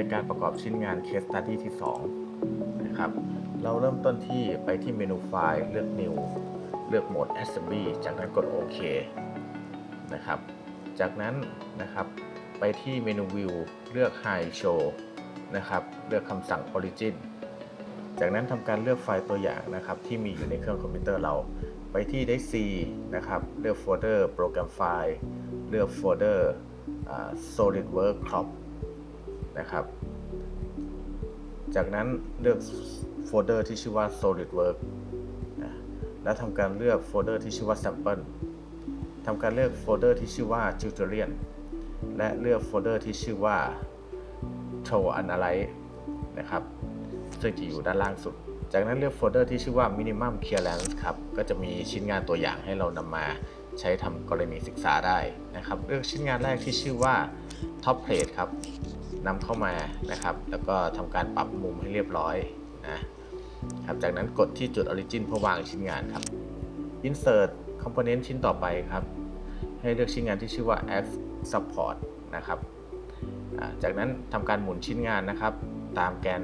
ในการประกอบชิ้นงาน Case Study ที่ 2 นะครับ เราเริ่มต้นที่ไปที่เมนูไฟล์เลือก New เลือกโหมด Assembly จากนั้นกดโอเคนะครับ จากนั้นนะครับไปที่เมนู View เลือก High Show นะครับเลือกคำสั่ง Origin จากนั้นทำการเลือกไฟล์ตัวอย่างนะครับที่มีอยู่ในเครื่องคอมพิวเตอร์เรา ไปที่ c นะครับเลือกโฟลเดอร์โปรแกรมไฟล์เลือกโฟลเดอร์ SolidWorks Crop นะครับ จากนั้นเลือกโฟลเดอร์ที่ชื่อว่า SolidWorks นะแล้วทำการเลือกโฟลเดอร์ที่ชื่อว่า Sample ทำการเลือกโฟลเดอร์ที่ชื่อว่า Tutorial และเลือกโฟลเดอร์ที่ชื่อว่า t o Analyze นะครับซึ่งจะอยู่ด้านล่างสุด จากนั้นเลือกโฟลเดอร์ที่ชื่อว่า Minimum Clearance ครับ ก็จะมีชิ้นงานตัวอย่างให้เรานำมาใช้ทำกรณีศึกษาได้นะครับ เลือกชิ้นงานแรกที่ชื่อว่า Top Plate ครับ นำเข้ามานะครับ แล้วก็ทำการปรับมุมให้เรียบร้อยนะครับจากนั้นกดที่จุด Origin เพื่อวางชิ้นงานครับ Insert Component ชิ้นต่อไปครับ ให้เลือกชิ้นงานที่ชื่อว่า X Support นะครับจากนั้นทำการหมุนชิ้นงานนะครับ ตามแกน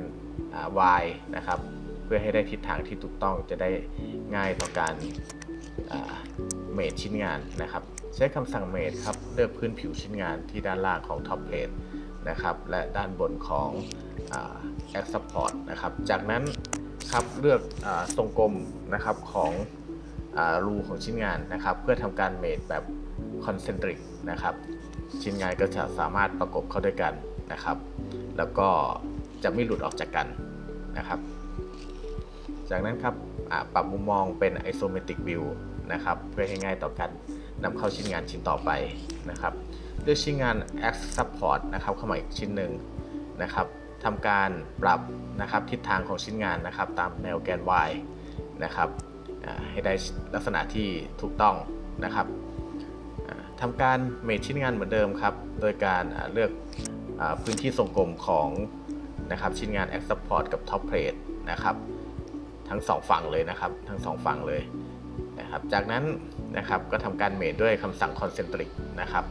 Y นะครับ เพื่อให้ได้ทิศทางที่ถูกต้องจะได้ง่ายต่อการเมดชิ้นงานนะครับ ใช้คำสั่งเมดครับ เลือกพื้นผิวชิ้นงานที่ด้านล่างของ Top Plate นะครับ และด้านบนของแอ่า X Support นะครับ จากนั้นครับเลือกอทรงกลมนะครับของอรูของชิ้นงานนะครับ เพื่อทำการเมดแบบคอนเซนทริกนะครับ ชิ้นงานก็จะสามารถประกบเข้าด้วยกันนะครับ แล้วก็จะไม่หลุดออกจากกันนะครับ จากนั้นครับปรับมุมมองเป็น isometric view นะครับ เพื่อให้ง่ายต่อการนำเข้าชิ้นงานชิ้นต่อไปนะครับ เลือกชิ้นงาน X support นะครับเข้ามาอีกชิ้นหนึ่งนะครับทำการปรับนะครับทิศทางของชิ้นงานนะครับตามแนวแกน Y นะครับให้ได้ลักษณะที่ถูกต้องนะครับทำการเมทชิ้นงานเหมือนเดิมครับ โดยการเลือกอพื้นที่ทรงกลมของนะครับชิ้นงาน X Support กับ Top Plate นะครับทั้งสองฝั่งเลยนะครับทั้งสองฝั่งเลยนะครับจากนั้นนะครับก็ทำการเมทด้วยคำสั่ง Concentric นะครับ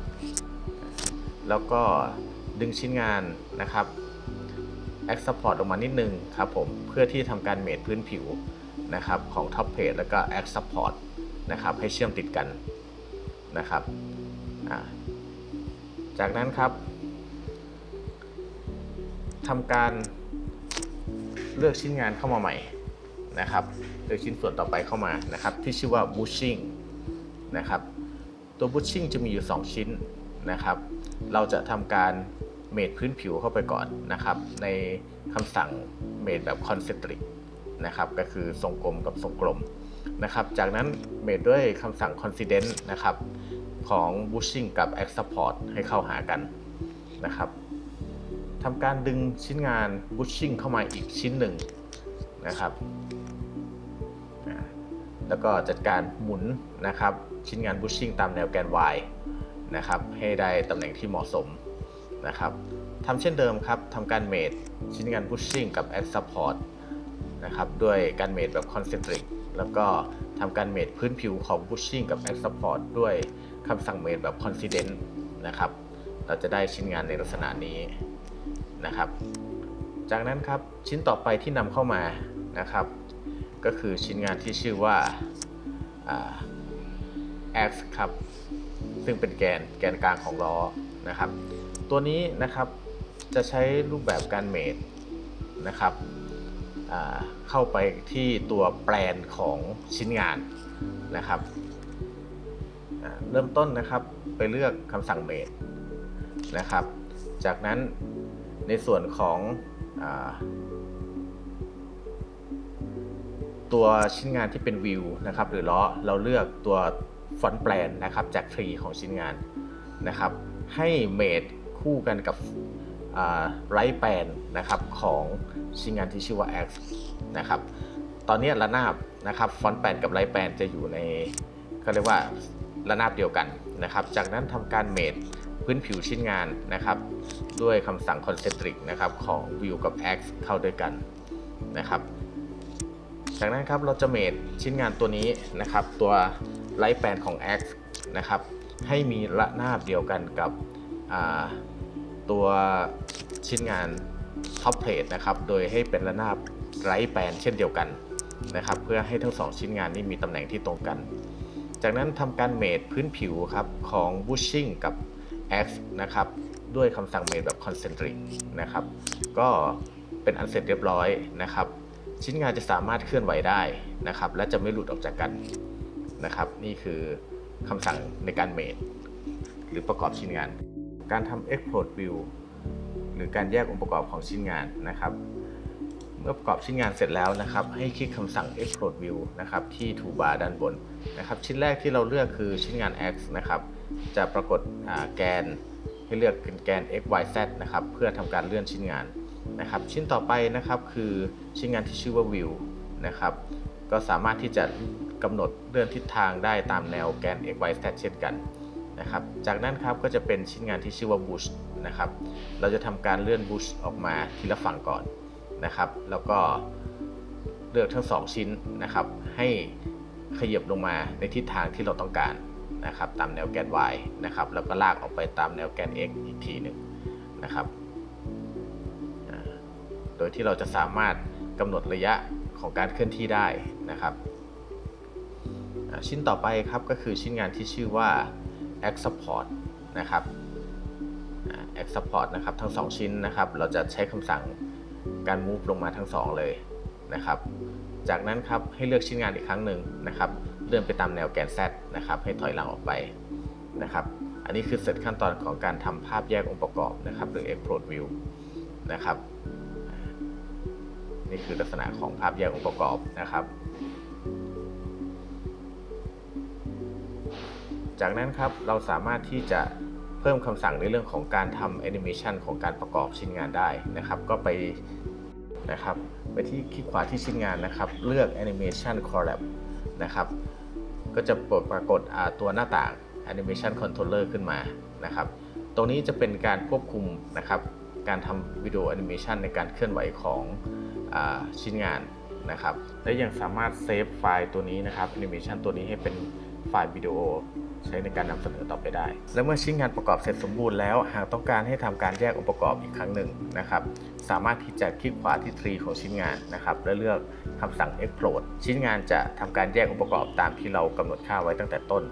แล้วก็ดึงชิ้นงานนะครับ X Support ออกมานิดนึงครับผมเพื่อที่ทำการเมทพื้นผิวนะครับของ Top Plate แล้วก็ X Support นะครับให้เชื่อมติดกันนะครับจากนั้นครับทำการเลือกชิ้นงานเข้ามาใหม่นะครับเลือกชิ้นส่วนต่อไปเข้ามานะครับที่ชื่อว่า bushing นะครับตัว bushing จะมีอยู่ 2 ชิ้นนะครับ เราจะทำการเมดพื้นผิวเข้าไปก่อนนะครับ ในคำสั่งเมดแบบ concentric นะครับก็คือทรงกลมกับทรงกลมนะครับจากนั้นเมดด้วยคำสั่ง confidence นะครับของ bushing กับ x support ให้เข้าหากันนะครับทำการดึงชิ้นงาน bushing เข้ามาอีกชิ้นหนึ่งนะครับแล้วก็จัดการหมุนนะครับชิ้นงาน bushing ตามแนวแกน y นะครับ ให้ได้ตำแหน่งที่เหมาะสมนะครับทำเช่นเดิมครับทำการเมดชิ้นงาน bushing กับ x support นะครับด้วยการเมดแบบ concentric แล้วก็ทำการเมดพื้นผิวของ bushing กับ x support ด้วยคำสั่งเมดแบบ confident นะครับ เราจะได้ชิ้นงานในลักษณะนี้นะครับ จากนั้นครับชิ้นต่อไปที่นำเข้ามานะครับ ก็คือชิ้นงานที่ชื่อว่าอ่า x ครับ ซึ่งเป็นแกนแกนกลางของล้อนะครับ ตัวนี้นะครับจะใช้รูปแบบการเมดนะครับเข้าไปที่ตัวแปลนของชิ้นงานนะครับเริ่มต้นนะครับไปเลือกคำสั่งเมดนะครับ จากนั้นในส่วนของอตัวชิ้นงานที่เป็นวิวนะครับ หรือล้อเราเลือกตัว ฟอนต์แปลนนะครับจากทรีของชิ้นงานนะครับ ให้เมดคู่กันกับไรแปลนนะครับของชิ้นงานที่ชื่อว่า X นะครับ ตอนนี้ระนาบนะครับฟอนต์แปลนกับไรแปลนจะอยู่ในเขาเรียกว่าระนาบเดียวกันนะครับ จากนั้นทำการเมดพื้นผิวชิ้นงานนะครับ ด้วยคำสั่ง concentric นะครับของ view กับ x เข้าด้วยกันนะครับ จากนั้นครับเราจะเมดชิ้นงานตัวนี้นะครับ ตัว ไลท์แปนของ x นะครับ ให้มีระนาบเดียวกันกับตัวชิ้นงานท็อปเพลทนะครับ โดยให้เป็นระนาบไร้แปนเช่นเดียวกันนะครับ เพื่อให้ทั้งสองชิ้นงานนี้มีตำแหน่งที่ตรงกัน จากนั้นทำการเมดพื้นผิวครับของ bushing กับ x นะครับด้วยคำสั่งเมดแบบ concentric นะครับ ก็เป็นอันเสร็จเรียบร้อยนะครับ ชิ้นงานจะสามารถเคลื่อนไหวได้นะครับ และจะไม่หลุดออกจากกัน นะครับ นี่คือคำสั่งในการเมดหรือประกอบชิ้นงาน การทำ explode view หรือการแยกองค์ประกอบของชิ้นงานนะครับ เมื่อประกอบชิ้นงานเสร็จแล้วนะครับ ให้คลิกคำสั่ง explode view นะครับที่ toolbar ด้านบนนะครับ ชิ้นแรกที่เราเลือกคือชิ้นงาน x นะครับ จะปรากฏแกนให้เลือกเป็นแกน x y z นะครับ เพื่อทำการเลื่อนชิ้นงานนะครับ ชิ้นต่อไปนะครับคือชิ้นงานที่ชื่อว่า view นะครับ ก็สามารถที่จะ กำหนดเลื่อนทิศทางได้ตามแนวแกน x y z เช่นกันนะครับ จากนั้นครับก็จะเป็นชิ้นงานที่ชื่อว่า bush นะครับ เราจะทำการเลื่อน bush ออกมาทีละฝั่งก่อนนะครับ แล้วก็เลือกทั้งสองชิ้นนะครับ ให้ขยับลงมาในทิศทางที่เราต้องการนะครับ ตามแนวแกน y นะครับ แล้วก็ลากออกไปตามแนวแกน x อีกทีหนึ่งนะครับโดยที่เราจะสามารถกำหนดระยะของการเคลื่อนที่ได้นะครับ ชิ้นต่อไปครับก็คือชิ้นงานที่ชื่อว่า X Support นะครับ X Support นะครับทั้ง 2 ชิ้นนะครับ เราจะใช้คำสั่งการ move ลงมาทั้ง 2 เลยนะครับ จากนั้นครับให้เลือกชิ้นงานอีกครั้งหนึ่งนะครับ เลื่อนไปตามแนวแกน Z นะครับ ให้ถอยหลังออกไปนะครับ อันนี้คือเสร็จขั้นตอนของการทำภาพแยกองค์ประกอบนะครับ หรือ Explode View นะครับ นี่คือลักษณะของภาพแยกองค์ประกอบนะครับ จากนั้นครับเราสามารถที่จะเพิ่มคำสั่งในเรื่องของการทำแอนิเมชันของการประกอบชิ้นงานได้นะครับ ก็ไปนะครับไปที่คลิกขวาที่ชิ้นงานนะครับ เลือก Animation Collab นะครับ ก็จะปรากฏตัวหน้าต่าง Animation Controller ขึ้นมานะครับ ตรงนี้จะเป็นการควบคุมนะครับ การทำวิดีโอแอนิเมชันในการเคลื่อนไหวของอชิ้นงานนะครับ และยังสามารถเซฟไฟล์ตัวนี้นะครับแอนิเมชันตัวนี้ให้เป็นไฟล์วิดีโอ ใช้ในการนำเสนอต่อไปได้ และเมื่อชิ้นงานประกอบเสร็จสมบูรณ์แล้ว หากต้องการให้ทำการแยกองค์ประกอบอีกครั้งหนึ่งนะครับ สามารถที่จะคลิกขวาที่ทรีของชิ้นงานนะครับและเลือกคำสั่ง explode ชิ้นงานจะทำการแยกองค์ประกอบตามที่เรากำหนดค่าไว้ตั้งแต่ต้น